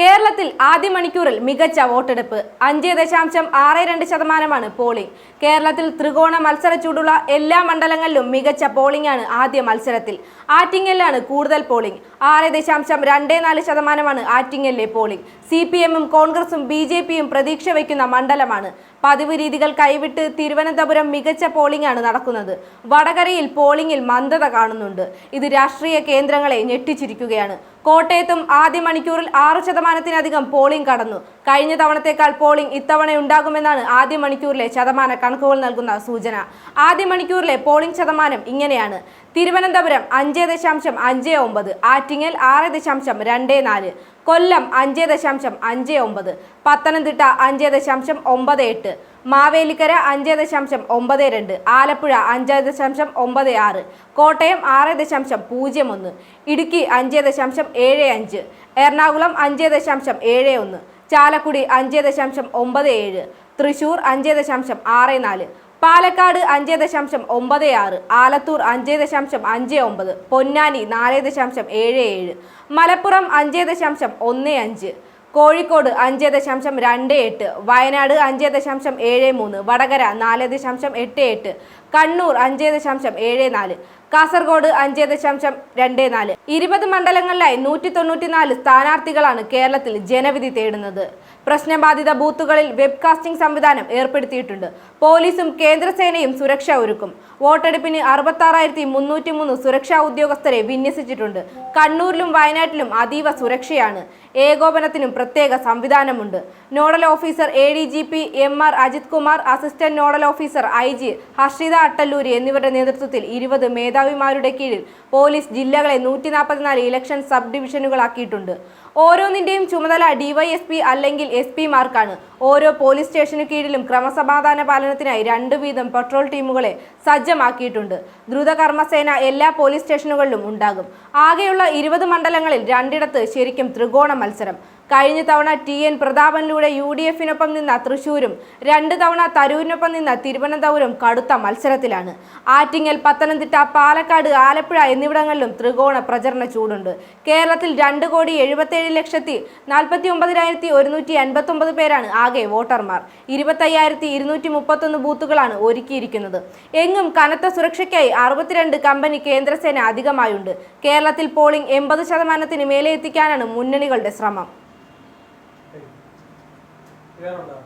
കേരളത്തിൽ ആദ്യ മണിക്കൂറിൽ മികച്ച വോട്ടെടുപ്പ്. അഞ്ച് ദശാംശം ആറ് രണ്ട് ശതമാനമാണ് പോളിംഗ്. കേരളത്തിൽ ത്രികോണ മത്സര ചൂടുള്ള എല്ലാ മണ്ഡലങ്ങളിലും മികച്ച പോളിംഗ് ആണ് ആദ്യ മത്സരത്തിൽ. ആറ്റിങ്ങലിലാണ് കൂടുതൽ പോളിംഗ്. ആറ് ദശാംശം രണ്ട് നാല് ശതമാനമാണ് ആറ്റിങ്ങലിലെ പോളിംഗ്. സി പി എമ്മും കോൺഗ്രസും ബി ജെ പിയും പ്രതീക്ഷ വയ്ക്കുന്ന മണ്ഡലമാണ്. പതിവ് രീതികൾ കൈവിട്ട് തിരുവനന്തപുരം മികച്ച പോളിംഗ് ആണ് നടക്കുന്നത്. വടകരയിൽ പോളിംഗിൽ മന്ദത കാണുന്നുണ്ട്. ഇത് രാഷ്ട്രീയ കേന്ദ്രങ്ങളെ ഞെട്ടിച്ചിരിക്കുകയാണ്. കോട്ടയത്തും ആദ്യ മണിക്കൂറിൽ ആറ് ശതമാനത്തിനധികം പോളിംഗ് കടന്നു. കഴിഞ്ഞ തവണത്തേക്കാൾ പോളിംഗ് ഇത്തവണ ഉണ്ടാകുമെന്നാണ് ആദ്യ മണിക്കൂറിലെ ശതമാന കണക്കുകൾ നൽകുന്ന സൂചന. ആദ്യ മണിക്കൂറിലെ പോളിംഗ് ശതമാനം ഇങ്ങനെയാണ്. തിരുവനന്തപുരം അഞ്ച് ദശാംശം അഞ്ച് ഒമ്പത് ആറ്റിങ്ങൽ ആറ് ദശാംശം രണ്ട് നാല് കൊല്ലം അഞ്ച് ദശാംശം അഞ്ച് ഒമ്പത് പത്തനംതിട്ട അഞ്ച് ദശാംശം ഒമ്പത് എട്ട് മാവേലിക്കര അഞ്ച് ദശാംശം ഒമ്പത് രണ്ട് ആലപ്പുഴ അഞ്ച് ദശാംശം ഒമ്പത് ആറ് കോട്ടയം ആറ് ദശാംശം പൂജ്യം ഒന്ന് ഇടുക്കി അഞ്ച് ദശാംശം ഏഴ് അഞ്ച് എറണാകുളം അഞ്ച് ദശാംശം ഏഴ് ഒന്ന് ചാലക്കുടി അഞ്ച് ദശാംശം ഒമ്പത് ഏഴ് തൃശൂർ അഞ്ച് ദശാംശം ആറ് നാല് പാലക്കാട് അഞ്ച് ദശാംശം ഒമ്പത് ആറ് ആലത്തൂർ അഞ്ച് ദശാംശം അഞ്ച് ഒമ്പത് പൊന്നാനി നാല് ദശാംശം ഏഴ് ഏഴ് മലപ്പുറം അഞ്ച് ദശാംശം ഒന്ന് അഞ്ച് കോഴിക്കോട് അഞ്ച് ദശാംശം രണ്ട് എട്ട് വയനാട് അഞ്ച് ദശാംശം ഏഴ് മൂന്ന് വടകര നാല് ദശാംശം എട്ട് എട്ട് കണ്ണൂർ അഞ്ച് ദശാംശം ഏഴ് നാല് കാസർഗോഡ് അഞ്ച് ദശാംശം രണ്ട് നാല്. ഇരുപത് മണ്ഡലങ്ങളിലായി നൂറ്റി തൊണ്ണൂറ്റിനാല് സ്ഥാനാർത്ഥികളാണ് കേരളത്തിൽ ജനവിധി തേടുന്നത്. പ്രശ്നബാധിത ബൂത്തുകളിൽ വെബ്കാസ്റ്റിംഗ് സംവിധാനം ഏർപ്പെടുത്തിയിട്ടുണ്ട്. പോലീസും കേന്ദ്രസേനയും സുരക്ഷ ഒരുക്കും. വോട്ടെടുപ്പിന് അറുപത്താറായിരത്തി മുന്നൂറ്റി മൂന്ന് സുരക്ഷാ ഉദ്യോഗസ്ഥരെ വിന്യസിച്ചിട്ടുണ്ട്. കണ്ണൂരിലും വയനാട്ടിലും അതീവ സുരക്ഷയാണ്. ഏകോപനത്തിനും പ്രത്യേക സംവിധാനമുണ്ട്. Nodal officer A D G P M R Ajith Kumar assistant nodal officer I G Harshita Attaluri എന്നിവരുടെ നേതൃത്വത്തിൽ ഇരുപത് മേധാവിമാരുടെ കീഴിൽ പോലീസ് ജില്ലകളെ നൂറ്റി നാൽപ്പത്തിനാല് ഇലക്ഷൻ സബ് ഡിവിഷനുകളാക്കിയിട്ടുണ്ട് ഓരോന്നിന്റെയും ചുമതല ഡിവൈഎസ്പി അല്ലെങ്കിൽ എസ് പിമാർക്കാണ് ഓരോ പോലീസ് സ്റ്റേഷനു കീഴിലും ക്രമസമാധാന പാലനത്തിനായി രണ്ടു വീതം പെട്രോൾ ടീമുകളെ സജ്ജമാക്കിയിട്ടുണ്ട്. ദ്രുതകർമ്മസേന എല്ലാ പോലീസ് സ്റ്റേഷനുകളിലും ഉണ്ടാകും. ആകെയുള്ള ഇരുപത് മണ്ഡലങ്ങളിൽ രണ്ടിടത്ത് ശരിക്കും ത്രികോണ മത്സരം. കഴിഞ്ഞ തവണ ടി എൻ പ്രതാപനിലൂടെ യു ഡി എഫിനൊപ്പം നിന്ന തൃശൂരും രണ്ട് തവണ തരൂരിനൊപ്പം നിന്ന തിരുവനന്തപുരം കടുത്ത മത്സരത്തിലാണ്. ആറ്റിങ്ങൽ പത്തനംതിട്ട പാലക്കാട് ആലപ്പുഴ എന്നിവിടങ്ങളിലും ത്രികോണ പ്രചരണ ചൂടുണ്ട്. കേരളത്തിൽ രണ്ട് കോടി എഴുപത്തേഴ് ലക്ഷത്തി നാൽപ്പത്തി ഒമ്പതിനായിരത്തി ഒരുന്നൂറ്റി അൻപത്തി ഒമ്പത് പേരാണ് ആകെ വോട്ടർമാർ. ഇരുപത്തയ്യായിരത്തി ഇരുന്നൂറ്റി മുപ്പത്തൊന്ന് ബൂത്തുകളാണ് ഒരുക്കിയിരിക്കുന്നത്. എങ്ങും കനത്ത സുരക്ഷയ്ക്കായി അറുപത്തിരണ്ട് കമ്പനി കേന്ദ്രസേന അധികമായുണ്ട്. കേരളത്തിൽ പോളിംഗ് എൺപത് ശതമാനത്തിന് മേലെ എത്തിക്കാനാണ് മുന്നണികളുടെ ശ്രമം. വേറുണ്ടോ